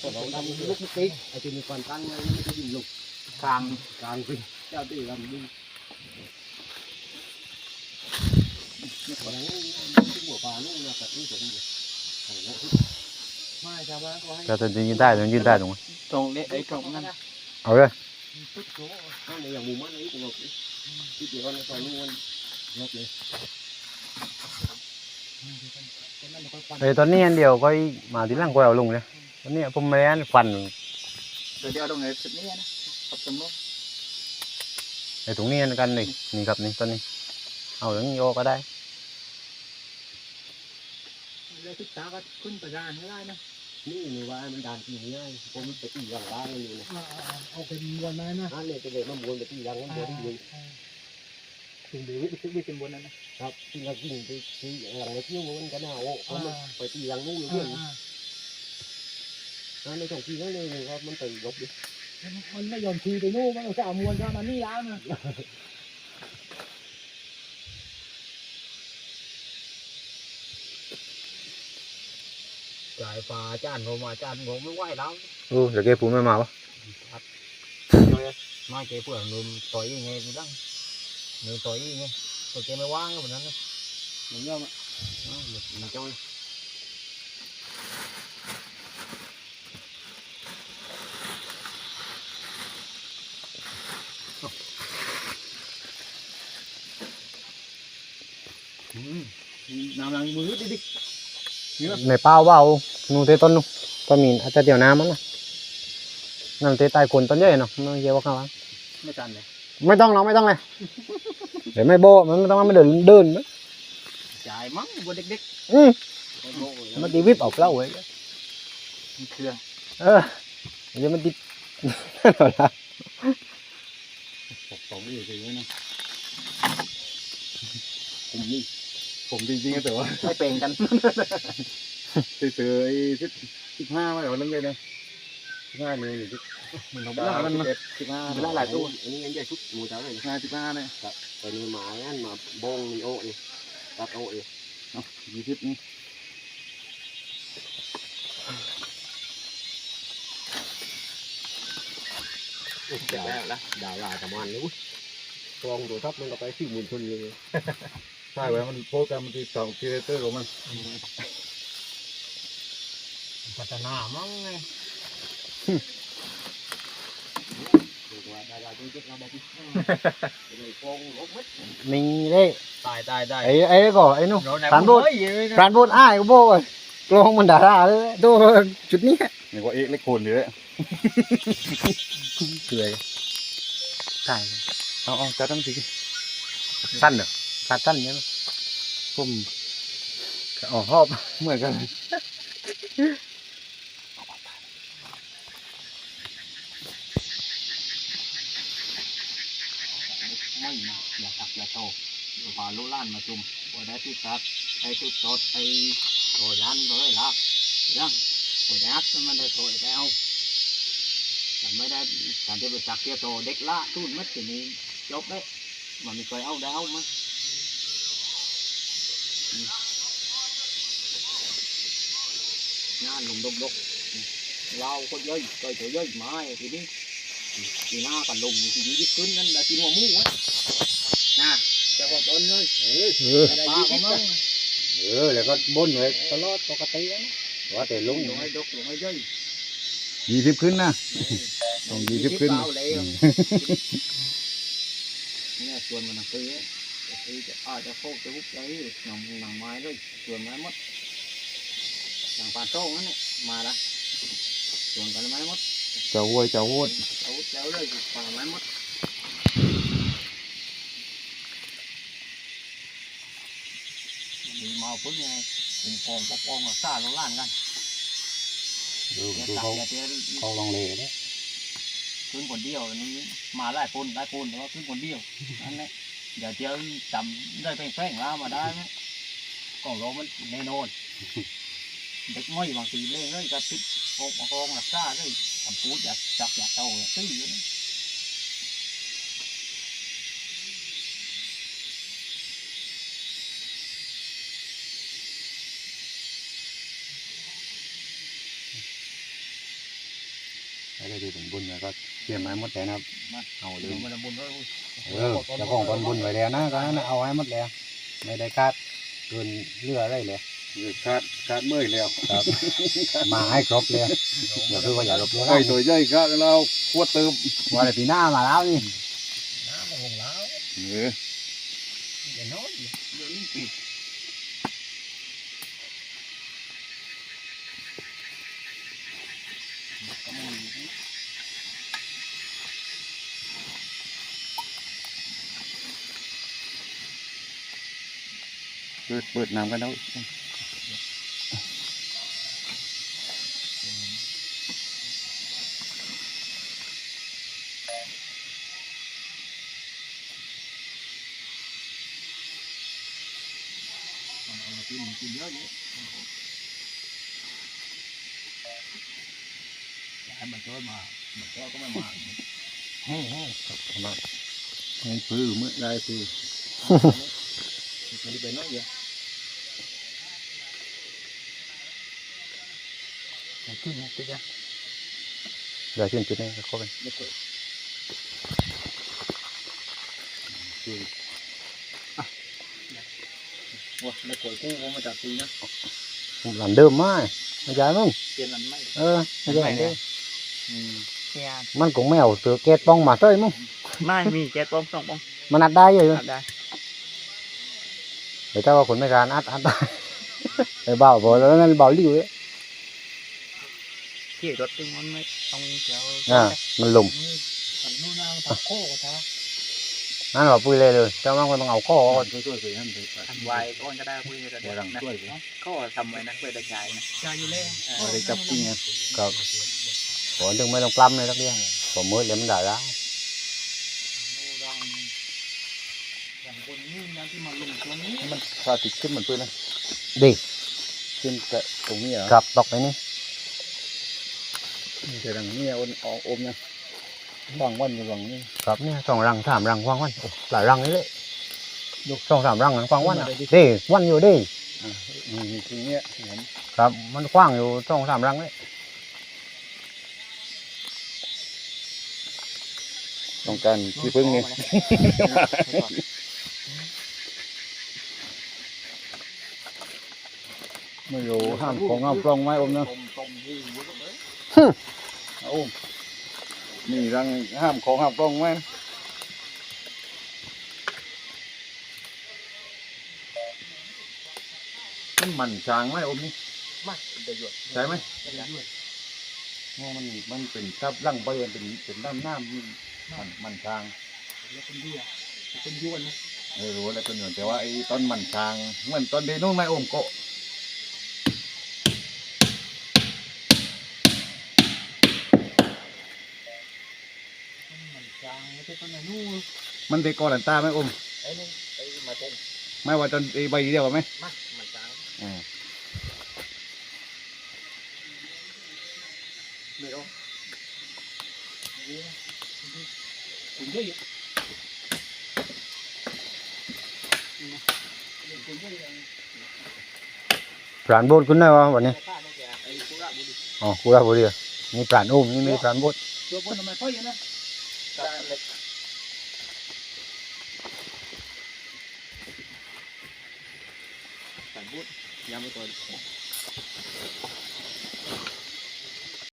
ก็เราทำลูกติ๊กไอ้ที่มีความตั้งไว้ไม่ได้ยินลูกกลางกลางไปเจ้าที่ทำดีขอนั้นที่หัวปลาลูกนะแบบนี้จะดีไม่ชาวบ้านก็ให้ก็จะยืนได้ต้องยืนได้ตรงนั้นตรงนี้ไอ้ตรงนั้นเอาเลยตุ๊กโจ้ถ้าในอย่างมุมมันนี่กูหลบดิที่เดี๋ยวในตอนนู้นหลบเลยไอ้ตอนนี้อันเดียวก็มาทีหลังก็เอาลงเลยต อนนี้ผมไม่ได้ฟันเดี๋ยวเดี๋ยวตรงไหนสุดนี้นะกับตรงนู้นไอ้ตรงนี้อันกันนี่นี่ครับนี่ตอนนี้ เอาอย่างนี้โยก็ได้เลยทุกตาก็ขึ้นไปด้านไม่ได้นะนี่มีว่ามันดานกินง่ายผมไปตีหลังบ้านเลยนะเอาเป็นมวนไม้นะนั่นเนี่ยจะเลยมาบวนไปตีหลังมันบวนที่อยู่ถึงเดี๋ยวไปซื้อไปเป็นบนนั้นนะครับตีหลังกินไปตีหลังไปเที่ยวมันก็น่าโอ้เขาไปตีหลังนู้นเลยเพื่อน นั่นในสองทีนั่นเลยครับมันไปลบดิมันไม่ยอมทีไปนู่นมันจะเอามวนกันมานี่แล้วนะจ่ายปลาจานผมมาจานผมไม่ไหวแล้วโอ้เดี๋ยวแกปูไม่มาวะมาเจ๊เพื่อนนุ่มต่อยยังไงกูตั้งนุ่มต่อยยังไงตัวเจ๊ไม่ว่างก็แบบนั้นนะเหมือนเดิมอะมันจ้อย น้ำล้างมือดิดิในเป้าเบาหนูเตะต้นนูต้นมีนอาจจะเดี๋ยวน้ำมันนะนั่นเตะใต้คนต้นใหญ่เนาะไม่เกี่ยวกับข้าวไม่ทันเลยไม่ต้องหรอกไม่ต้องเลยเดี๋ยวไม่โบะมันไม่ต้องมันเดินเดินนะจ่ายมั้งบนเด็กอืมไม่โม่เลยมันตีวิบออกเล่าเว้ยๆมันเครือเออเดี๋ยวมันติดเอาละสองอยู่สินะผมนี่ ผมจริงๆแต่ว่าไม่เป็นกันเจอไอ้ที่สิบห้ามาแต่ว่าเรื่องเลยนะสิบห้าเลยอยู่ที่มันลงสิบห้ามันสิบห้ามันได้หลายตัวอันนี้ยังใหญ่ชุดหมูจ้าเลยสิบห้าสิบห้าเนี่ยไปมีหมางั้นมาบงมีโอ้ดิตัดโอ้ดิยี่สิบนี่ด่าละด่าลาตะมันเลยฟองตัวทับมันก็ไปที่มุนชนเลย ใช่ไว้มันโปรแกรมมันติดสองคีเรเตอร์ของมันพัฒนามั้งไงว่าดาราจริงๆเราบอกเลยฟองลบมัดมีได้ตายตายตายไอ้ไอ้ก่อไอ้นู่นปานโบดปรานโบดอ้ายก็โบกกลองมันด่าด่าเลยดูจุดนี้นี่ว่าเอ็กเล็กโคนอยู่เลยเกลือใช่เอาเอาจัดตั้งทีสั้นเหรอขาดสั้นใช่ไหม ผมอ๋อหอบเหมือนกันไม่อย่าตักอย่าโตพาลูล้านมาจุ่มว่าได้ที่ตัดไอ้ที่ตดไอ้โตยันเลยละยังโตยักมันได้โตได้เอาแต่ไม่ได้การที่ไปตักเกี่ยวโตเด็กละทุ่นมัดทีนี้จบเลยมันมีใครเอาได้เอามั้ย งานลงดกดกเราคนย่อยใจตัวย่อยมาทีนี้ทีหน้ากันลงทีนี้ขึ้นนั่นได้กินหัวหมูไว้นะจะบอกต้นเลยเออได้ยี่สิบมั้งเออแล้วก็บนไว้ตลอดปกตินะว่าแต่ลุงลงให้ดกลงให้ย่อยยี่สิบขึ้นนะต้องยี่สิบขึ้นเบาเลยเนี่ยชวนมันนังซื้อ ซื้อจะอาจจะโคกจะหุบใจหนังหนังไม้เลยชวนไม้มดหนังปลาโต้งนั่นแหละมาละชวนกันไม้มดเจ้าห้วยเจ้าห้วยเอาเจ้าเลยปลาไม้มดมีมาพุ่นไงคุมกองปกป้องซาลงล้านกันดูเดี๋ยวดูเขาเขาลองเล่นะขึ้นคนเดียวอันี่มาไล่ปนไล่ปนแต่ว่าขึ้นคนเดียวนั่นแหละ เดี๋ยวเดี๋ยวจำได้แป้งๆแล้วมาได้ไหมกล่องโลมันแน่นอน เด็กน้อยบางทีเล่นเลยจะติดโกงโกงหลักซ่าเลยทำปูดอยากจับอยากโตอยากตื้ออยู่นะแล้วก็ที่ผมบุญแล้วก็เตรียมไว้หมดแล้วนะครับมาเอาเลเดี๋ยยวมันจะบุญด้วยเออเจ้าของตอนบุญไว้แล้วนะก็นั้นน่ะเอาไว้หมดแล้ว ไม่ได้คาดเกินเรืออะไรเลยขาดขาดเมื่อยแล้วครับ มาให้ครบเลยอย่าคือว่าอย่าลบเลือไอ้ตัวใหญ่ก็เราขวดเติมว่าแต่ปีหน้ามาแล้วนี่น้ำมันหงแล้วเออเดี๋ยวน้อยเดี๋ยวนี้ เปิดเปิดน้ำกันแล้วกินกินเยอะอยู่ให้มันช่วยมามันก็ไม่มาแห้งแห้งให้พื้นเมื่อได้พื้นเป็นน้อยเยอะขึ้นนะติ๊กอะเดี๋ยวขึ้นจุดนี้ก็ครบกันไม่เคยว้าไม่เยกู้มาจากตีนะ ไม่เออไม่ใช่หลังเดิมเนี่ยมันคงไม่เอาเสือเกตป้องมาเต้ยมึงไม่มีแก๊สป้องสองป้องมันอัดได้อยู่ทำได้เดี๋ยวถ้าว่าคนไม่การอัดอัดได้ไอ้เบาบอกแล้วนั่นเบาลิ้วเลย ที่รถตึงมันไม่ต้องเกี่ยวอ่ามันหลุมนี่ขันนู่นนั่งตะโคกจ้านั่นว่าปุ้ยเลยเลยเจ้ามันก็ต้องเอาข้อก่อนช่วยช่วยช่วยให้มันไปทำไว้ก้อนก็ได้พูดกันเดี๋เดี๋ยยววหลังนะช่วยสิก็ทำไว้นะเพื่อได้ใจนะใจอยู่แล้วพอได้จับจริงไงครับฝนถึงไม่ต้องปล้ำเลยสักเดียวผมมืดเลยมันได้แล้วนู่นรังอย่างบนนี่นะที่มาลงตรงนี้ให้มันพาติดขึ้นเหมือนเพื่อนนะดีขึ้นแตะตรงนี้เหรอครับตกไปนี่ นี่แต่ดังนี้อมออมนะบางวันอยู่บางนี่ครับเนี่ยสองรังสามรังกว้างวันโอ้หลายรังนี่เลยยกสองสามรังมันกว้างวันอะดีวันอยู่ดีอะนี่นี่ตรงเนี้ยเห็นครับ มันกว้างอยู่สองสามรังเลยต้องการที่พึ่งนี่ไม่รู้ห้ามของห้ามปล้องไม้อมนะต้มต้มยี่หัวก็ เลยเอาอมนี่รังห้ามของห้ามปล้องไม้นะมันหมันช้างไหมอมนี่มาเดี๋ยวหยุดใช่ไหมเดี๋ยวหยุดเพราะมันมันเป็นทับร่างใบมันเป็นเป็นด้านหน้ามันมันมันช้างแล้วเป็นเบี้ยเป็นยวนนะไม่รู้อะไรตัวหนึ่งแต่ว่าไอ้ต้นมันช้างเหมือนต้นเดนู่นไหมอมโกะ ม่ใช่ต้นนู่นมันเตะกอหลันตาไหมอมไอ้นี่ไอ้มาต้มไม่ว่าต้นไอ้ใบเดียวกันไหมมามันจางอ่าไม่รู้ถึงได้อยู่ปรานโบดคุณได้วะวันนี้ป้าไม่แก่ไอ้กุระบุรีอ๋อกูรับบุรีนี่ปรานอุ้มนี่ไม่ได้ปรานโบดตัวบนทำไมค่อยนะ ตาเ